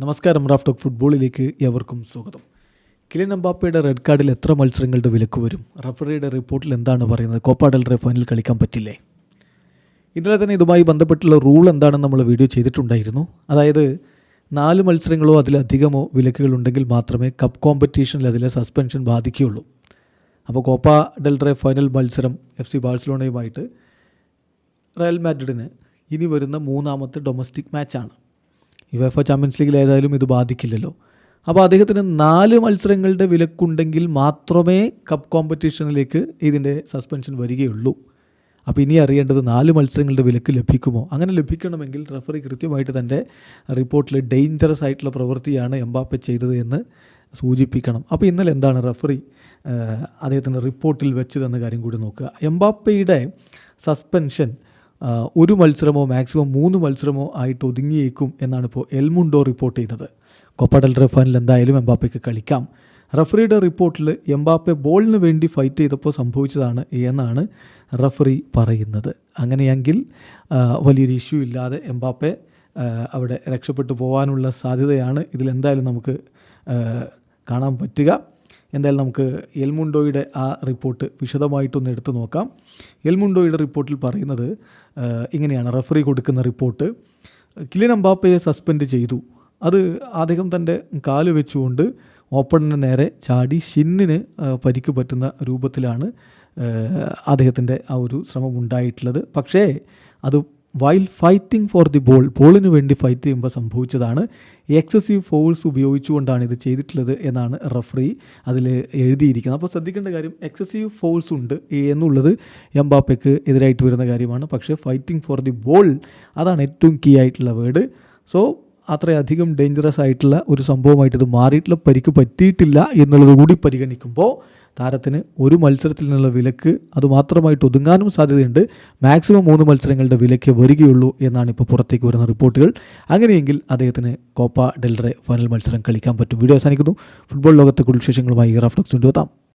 നമസ്കാരം Raf talk ഫുട്ബോളിലേക്ക് എവർക്കും സ്വാഗതം. കിലിൻ എംബാപ്പയുടെ റെഡ് കാർഡിൽ എത്ര മത്സരങ്ങളുടെ വിലക്ക് വരും? റഫറിയുടെ റിപ്പോർട്ടിൽ എന്താണ് പറയുന്നത്? കോപ്പ ഫൈനൽ കളിക്കാൻ പറ്റില്ലേ? ഇന്നലെ തന്നെ ഇതുമായി ബന്ധപ്പെട്ടുള്ള റൂൾ എന്താണെന്ന് നമ്മൾ വീഡിയോ ചെയ്തിട്ടുണ്ടായിരുന്നു. അതായത് നാല് മത്സരങ്ങളോ അതിലധികമോ വിലക്കുകൾ ഉണ്ടെങ്കിൽ മാത്രമേ കപ്പ് കോമ്പറ്റീഷനിൽ അതിലെ സസ്പെൻഷൻ ബാധിക്കുകയുള്ളൂ. അപ്പോൾ കോപ്പ ഡെൽറെ ഫൈനൽ മത്സരം എഫ് സി ബാഴ്സലോണയുമായിട്ട് റയൽ മാഡ്രിഡിന് ഇനി വരുന്ന മൂന്നാമത്തെ ഡൊമസ്റ്റിക് മാച്ചാണ് യുവേഫ ചാമ്പ്യൻസ് ലീഗിൽ ഏതായാലും ഇത് ബാധിക്കില്ലല്ലോ. അപ്പോൾ അദ്ദേഹത്തിന് നാല് മത്സരങ്ങളുടെ വിലക്കുണ്ടെങ്കിൽ മാത്രമേ കപ്പ് കോമ്പറ്റീഷനിലേക്ക് ഇതിന്റെ സസ്പെൻഷൻ വരികയുള്ളൂ. അപ്പോൾ ഇനി അറിയേണ്ടത് നാല് മത്സരങ്ങളുടെ വിലക്ക് ലഭിക്കുമോ? അങ്ങനെ ലഭിക്കണമെങ്കിൽ റഫറി കൃത്യമായിട്ട് തന്റെ റിപ്പോർട്ടിൽ ഡേഞ്ചറസ് ആയിട്ടുള്ള പ്രവൃത്തിയാണ് എംബാപ്പെ ചെയ്തത് എന്ന് സൂചിപ്പിക്കണം. അപ്പോൾ ഇന്നലെ എന്താണ് റഫറി അദ്ദേഹത്തിന്റെ റിപ്പോർട്ടിൽ വെച്ച് തന്ന കാര്യം കൂടി നോക്കുക. എംബാപ്പയുടെ സസ്പെൻഷൻ ഒരു മത്സരമോ മാക്സിമം മൂന്ന് മത്സരമോ ആയിട്ട് ഒതുങ്ങിയേക്കും എന്നാണ് ഇപ്പോൾ എൽമുണ്ടോ റിപ്പോർട്ട് ചെയ്യുന്നത്. കൊപ്പ ഡെൽ എന്തായാലും എംബാപ്പയ്ക്ക് കളിക്കാം. റഫറിയുടെ റിപ്പോർട്ടിൽ എംബാപ്പെ ബോളിന് വേണ്ടി ഫൈറ്റ് ചെയ്തപ്പോൾ സംഭവിച്ചതാണ് എന്നാണ് റഫറി പറയുന്നത്. അങ്ങനെയെങ്കിൽ വലിയൊരു ഇഷ്യൂ ഇല്ലാതെ എംബാപ്പെ അവിടെ രക്ഷപ്പെട്ടു പോകാനുള്ള സാധ്യതയാണ്. ഇതിലെന്തായാലും നമുക്ക് കാണാൻ പറ്റുക. എന്തായാലും നമുക്ക് എൽമുണ്ടോയുടെ ആ റിപ്പോർട്ട് വിശദമായിട്ടൊന്ന് എടുത്തു നോക്കാം. എൽമുണ്ടോയുടെ റിപ്പോർട്ടിൽ പറയുന്നത് ഇങ്ങനെയാണ് റഫറി കൊടുക്കുന്ന റിപ്പോർട്ട്. കിലിൻ അമ്പാപ്പയെ സസ്പെൻഡ് ചെയ്തു. അത് അദ്ദേഹം തന്റെ കാൽ വെച്ചുകൊണ്ട് ഓപ്പണിന് നേരെ ചാടി ഷിന്നിന് പരിക്ക് പറ്റുന്ന രൂപത്തിലാണ് അദ്ദേഹത്തിന്റെ ആ ഒരു ശ്രമം ഉണ്ടായിട്ടുള്ളത്. പക്ഷേ അത് while fighting for the ball ബോളിന് വേണ്ടി ഫൈറ്റ് ചെയ്യുമ്പോൾ സംഭവിച്ചതാണ്. എക്സസീവ് ഫോഴ്സ് ഉപയോഗിച്ചുകൊണ്ടാണ് ഇത് ചെയ്തിട്ടുള്ളത് എന്നാണ് റഫറി അതിൽ എഴുതിയിരിക്കുന്നത്. അപ്പോൾ ശ്രദ്ധിക്കേണ്ട കാര്യം എക്സസീവ് ഫോഴ്സ് ഉണ്ട് എന്നുള്ളത് എംബാപ്പയ്ക്ക് എതിരായിട്ട് വരുന്ന കാര്യമാണ്. പക്ഷേ ഫൈറ്റിംഗ് ഫോർ ദി ബോൾ അതാണ് ഏറ്റവും കീ ആയിട്ടുള്ള വേർഡ് സോ അത്രയധികം ഡേഞ്ചറസ് ആയിട്ടുള്ള ഒരു സംഭവമായിട്ട് ഇത് മാറിയിട്ടുള്ള പരിക്ക് പറ്റിയിട്ടില്ല എന്നുള്ളത് കൂടി പരിഗണിക്കുമ്പോൾ താരത്തിന് ഒരു മത്സരത്തിൽ നിന്നുള്ള വിലക്ക് അതുമാത്രമായിട്ട് ഒതുങ്ങാനും സാധ്യതയുണ്ട്. മാക്സിമം മൂന്ന് മത്സരങ്ങളുടെ വിലക്ക് വരികയുള്ളൂ എന്നാണ് ഇപ്പോൾ പുറത്തേക്ക് വരുന്ന റിപ്പോർട്ടുകൾ. അങ്ങനെയെങ്കിൽ അദ്ദേഹത്തിന് കോപ്പ ഡെൽറെ ഫൈനൽ മത്സരം കളിക്കാൻ പറ്റും. വീഡിയോ അവസാനിക്കുന്നു. ഫുട്ബോൾ ലോകത്തെ കുടുംബ വിശേഷങ്ങളുമായി റഫ്ലക്സ് കൊണ്ടുവെത്താം